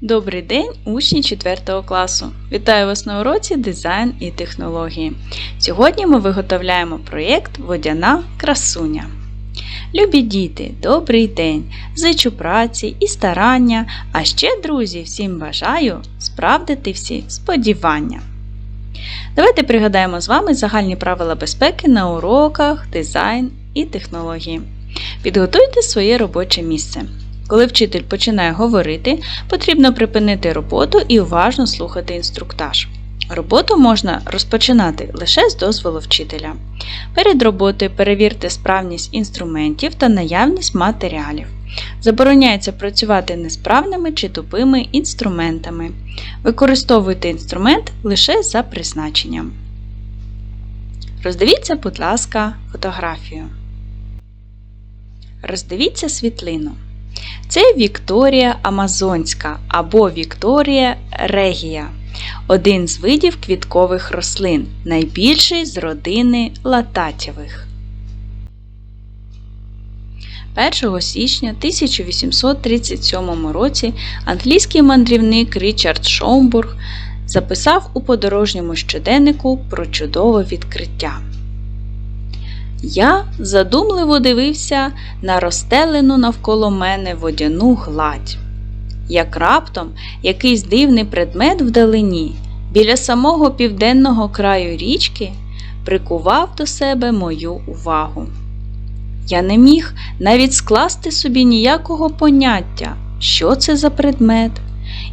Добрий день, учні 4 класу! Вітаю вас на уроці дизайн і технології. Сьогодні ми виготовляємо проєкт Водяна красуня. Любі діти, добрий день! Зичу праці і старання, а ще, друзі, всім бажаю справдити всі сподівання. Давайте пригадаємо з вами загальні правила безпеки на уроках дизайн і технології. Підготуйте своє робоче місце. Коли вчитель починає говорити, потрібно припинити роботу і уважно слухати інструктаж. Роботу можна розпочинати лише з дозволу вчителя. Перед роботою перевірте справність інструментів та наявність матеріалів. Забороняється працювати несправними чи тупими інструментами. Використовуйте інструмент лише за призначенням. Роздивіться, будь ласка, фотографію. Роздивіться світлину. Це Вікторія Амазонська або Вікторія Регія, один з видів квіткових рослин, найбільший з родини лататєвих. 1 січня 1837 році англійський мандрівник Річард Шоумбург записав у подорожньому щоденнику про чудове відкриття. Я задумливо дивився на розстелену навколо мене водяну гладь. Як раптом якийсь дивний предмет вдалині, біля самого південного краю річки, прикував до себе мою увагу. Я не міг навіть скласти собі ніякого поняття, що це за предмет,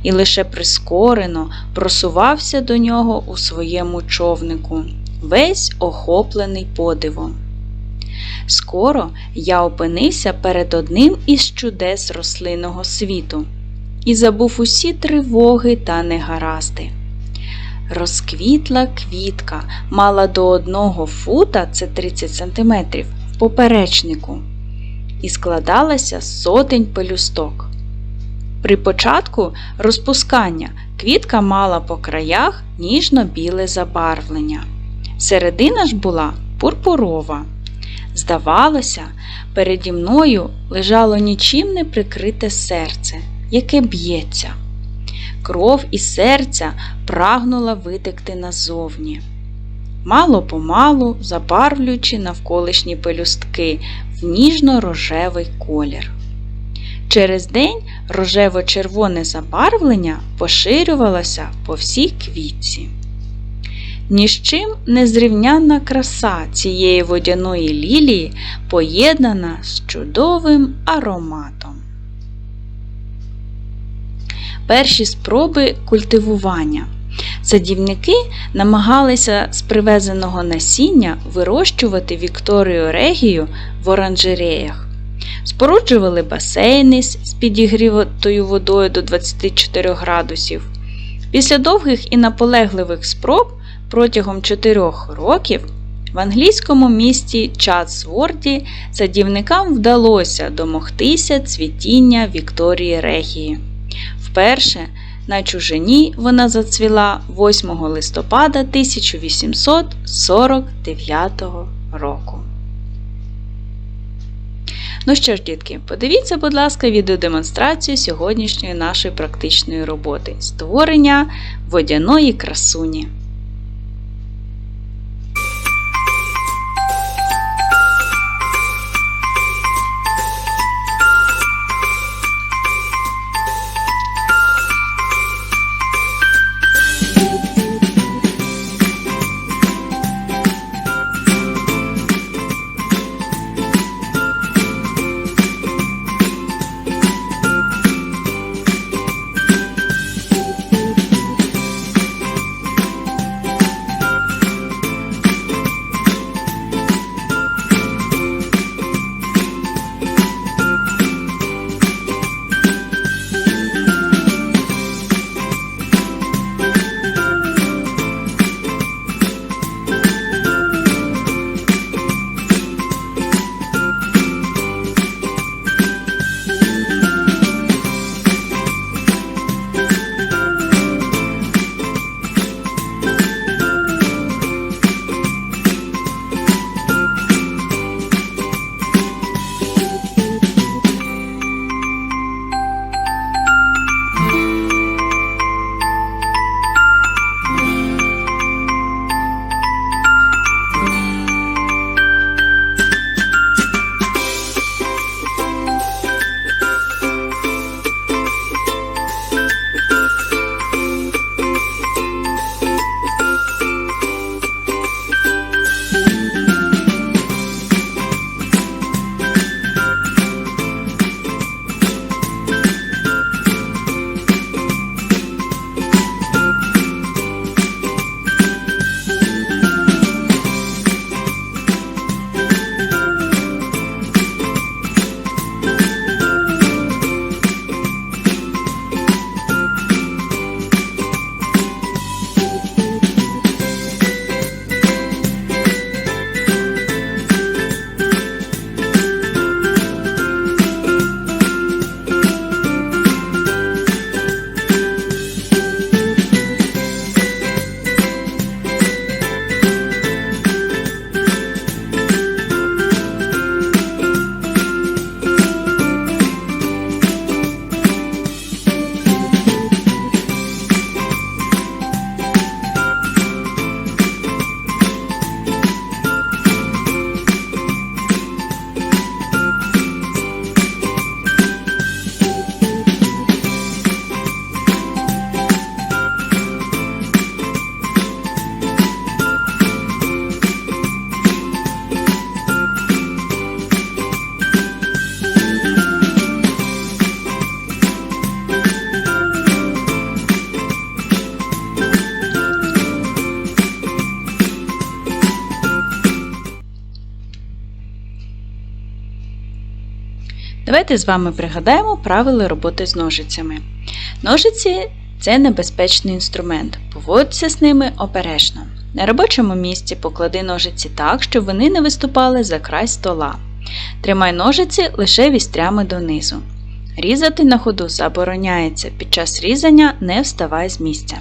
і лише прискорено просувався до нього у своєму човнику, весь охоплений подивом. Скоро я опинився перед одним із чудес рослинного світу і забув усі тривоги та негаразди. Розквітла квітка мала до одного фута це 30 см в поперечнику і складалася з сотень пелюсток. При початку розпускання квітка мала по краях ніжно-біле забарвлення. Середина ж була пурпурова. Здавалося, переді мною лежало нічим не прикрите серце, яке б'ється. Кров із серця прагнула витекти назовні. Мало помалу забарвлюючи навколишні пелюстки в ніжно-рожевий колір. Через день рожево-червоне забарвлення поширювалося по всій квітці. Ні з чим незрівнянна краса цієї водяної лілії поєднана з чудовим ароматом. Перші спроби культивування. Садівники намагалися з привезеного насіння вирощувати Вікторію Регію в оранжереях. Споруджували басейни з підігріватою водою до 24 градусів. Після довгих і наполегливих спроб протягом 4 років в англійському місті Чатсворді садівникам вдалося домогтися цвітіння Вікторії Регії. Вперше на чужині вона зацвіла 8 листопада 1849 року. Ну що ж, дітки, подивіться, будь ласка, відеодемонстрацію сьогоднішньої нашої практичної роботи створення водяної красуні. Давайте з вами пригадаємо правила роботи з ножицями. Ножиці це небезпечний інструмент. Поводься з ними обережно. На робочому місці поклади ножиці так, щоб вони не виступали за край стола. Тримай ножиці лише вістрями донизу. Різати на ходу забороняється. Під час різання не вставай з місця.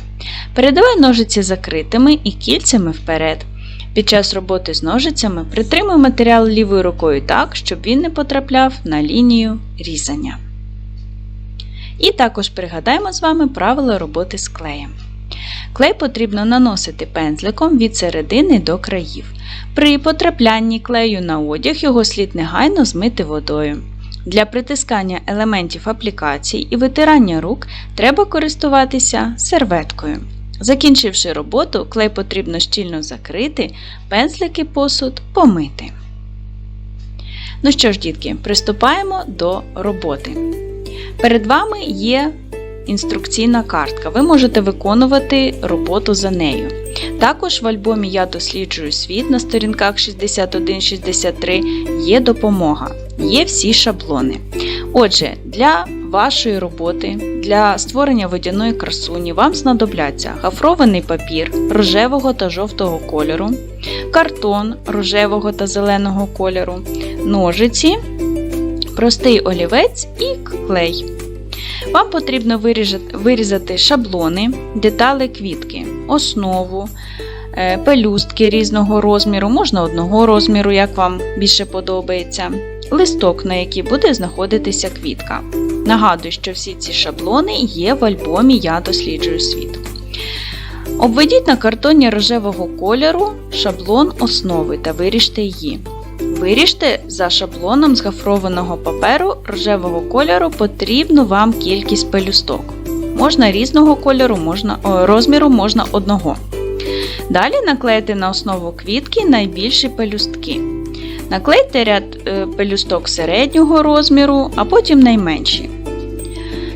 Передавай ножиці закритими і кільцями вперед. Під час роботи з ножицями притримуй матеріал лівою рукою так, щоб він не потрапляв на лінію різання. І також пригадаємо з вами правила роботи з клеєм. Клей потрібно наносити пензликом від середини до країв. При потраплянні клею на одяг його слід негайно змити водою. Для притискання елементів аплікації і витирання рук треба користуватися серветкою. Закінчивши роботу, клей потрібно щільно закрити, пензлик посуд помити. Ну що ж, дітки, приступаємо до роботи. Перед вами є інструкційна картка. Ви можете виконувати роботу за нею. Також в альбомі Я досліджую світ на сторінках 61-63 є допомога, є всі шаблони. Отже, для вашої роботи, для створення водяної красуні вам знадобляться гафрований папір рожевого та жовтого кольору, картон рожевого та зеленого кольору, ножиці, простий олівець і клей. Вам потрібно вирізати шаблони, деталі квітки, основу, е, пелюстки різного розміру, можна одного розміру, як вам більше подобається, листок, на який буде знаходитися квітка. Нагадую, що всі ці шаблони є в альбомі Я досліджую світ. Обведіть на картоні рожевого кольору шаблон основи та виріжте її. Виріжте за шаблоном з гофрованого паперу рожевого кольору потрібну вам кількість пелюсток. Можна різного кольору, можна, розміру можна одного. Далі наклейте на основу квітки найбільші пелюстки. Наклейте ряд е, пелюсток середнього розміру, а потім найменші.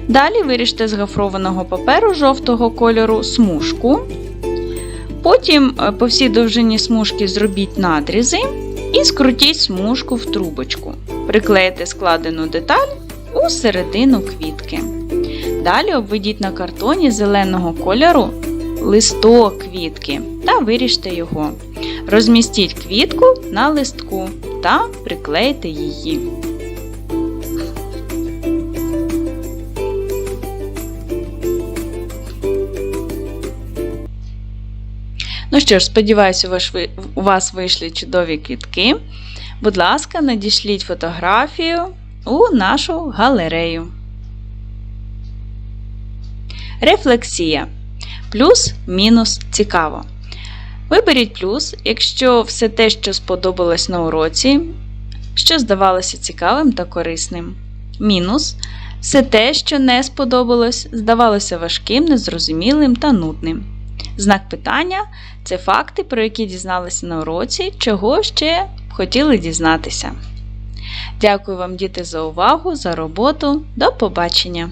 Далі виріжте з гофрованого паперу жовтого кольору смужку. Потім е, по всій довжині смужки зробіть надрізи і скрутіть смужку в трубочку. Приклейте складену деталь у середину квітки. Далі обведіть на картоні зеленого кольору листок квітки та виріжте його. Розмістіть квітку на листку та приклейте її. Ну що ж, сподіваюся, у вас вийшли чудові квітки. Будь ласка, надішліть фотографію у нашу галерею. Рефлексія. Плюс, мінус цікаво. Виберіть плюс, якщо все те, що сподобалось на уроці, що здавалося цікавим та корисним. Мінус все те, що не сподобалось, здавалося важким, незрозумілим та нудним. Знак питання це факти, про які дізналися на уроці, чого ще хотіли дізнатися. Дякую вам, діти, за увагу, за роботу. До побачення!